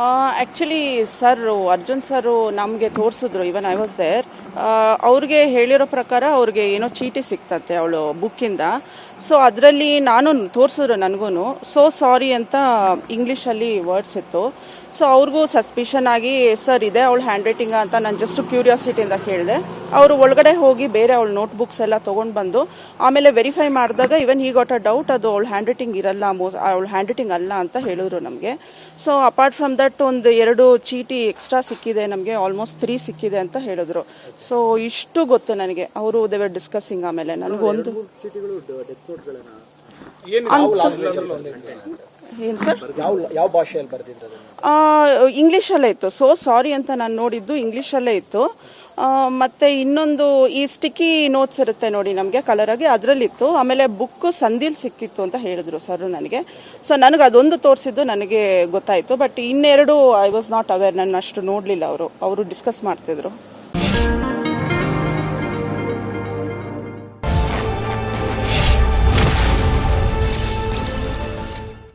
Actually sir Arjun sir ನಮಗೆ ತೋರಿಸಿದ್ರು even I was there ಅವ್ರಿಗೆ ಹೇಳಿರೋ ಪ್ರಕಾರ ಅವ್ರಿಗೆ ಏನೋ ಚೀಟಿ ಸಿಕ್ತಂತೆ ಅವಳು ಬುಕ್ಕಿಂದ ಸೊ ಅದರಲ್ಲಿ ನಾನು ತೋರಿಸಿದ್ರು ನನಗೂ ಸೊ ಸಾರಿ ಅಂತ ಇಂಗ್ಲೀಷಲ್ಲಿ ವರ್ಡ್ಸ್ ಇತ್ತು. ಸೊ ಅವ್ರಿಗೂ ಸಸ್ಪಿಷನ್ ಆಗಿ ಸರ್ ಇದೆ ಅವಳು ಹ್ಯಾಂಡ್ ರೈಟಿಂಗ್ ಅಂತ ನಾನು ಜಸ್ಟ್ ಕ್ಯೂರಿಯಾಸಿಟಿಯಿಂದ ಕೇಳಿದೆ. ಅವರು ಒಳಗಡೆ ಹೋಗಿ ಬೇರೆ ಅವಳ ನೋಟ್ ಬುಕ್ಸ್ ಎಲ್ಲ ತೊಗೊಂಡು ಬಂದು ಆಮೇಲೆ ವೆರಿಫೈ ಮಾಡಿದಾಗ ಇವನ್ ಈ ಗಾಟ್ ಅ ಡೌಟ್ ಅದು ಅವಳು ಹ್ಯಾಂಡ್ ರೈಟಿಂಗ್ ಇರಲ್ಲ ಮೋ ಅವಳ ಹ್ಯಾಂಡ್ ರೈಟಿಂಗ್ ಅಲ್ಲ ಅಂತ ಹೇಳಿದ್ರು ನಮಗೆ. ಸೊ ಅಪಾರ್ಟ್ ಫ್ರಮ್ ದಟ್ ಒಂದು ಎರಡು ಚೀಟಿ ಎಕ್ಸ್ಟ್ರಾ ಸಿಕ್ಕಿದೆ ನಮಗೆ ಆಲ್ಮೋಸ್ಟ್ ತ್ರೀ ಸಿಕ್ಕಿದೆ ಅಂತ ಹೇಳಿದ್ರು. ಸೊ ಇಷ್ಟು ಗೊತ್ತು ನನಗೆ. ಅವರು ದೇವರ್ ಡಿಸ್ಕಸಿಂಗ್ ಆಮೇಲೆ. ನನಗೊಂದು ಏನು ಸರ್? ಯಾವ ಯಾವ ಭಾಷೆಯಲ್ಲಿ ಇಂಗ್ಲಿಷ್ ಇಂಗ್ಲೀಷಲ್ಲೇ ಇತ್ತು. ಸೊ ಸಾರಿ ಅಂತ ನಾನು ನೋಡಿದ್ದು ಇಂಗ್ಲೀಷಲ್ಲೇ ಇತ್ತು. ಆ, ಮತ್ತೆ ಇನ್ನೊಂದು ಈ ಸ್ಟಿಕ್ಕಿ ನೋಟ್ಸ್ ಇರುತ್ತೆ ನೋಡಿ ನಮಗೆ ಕಲರಾಗಿ ಅದರಲ್ಲಿತ್ತು. ಆಮೇಲೆ ಬುಕ್ ಸಂದಿಲ್ ಸಿಕ್ಕಿತ್ತು ಅಂತ ಹೇಳಿದ್ರು ಸರ್ ನನಗೆ. ಸೊ ನನಗೆ ಅದೊಂದು ತೋರಿಸಿದ್ದು ನನಗೆ ಗೊತ್ತಾಯಿತು. ಬಟ್ ಇನ್ನೆರಡು ಐ ವಾಸ್ ನಾಟ್ ಅವೇರ್ ನನ್ನ ಅಷ್ಟು ನೋಡಲಿಲ್ಲ ಅವರು. ಅವರು ಡಿಸ್ಕಸ್ ಮಾಡ್ತಿದ್ರು.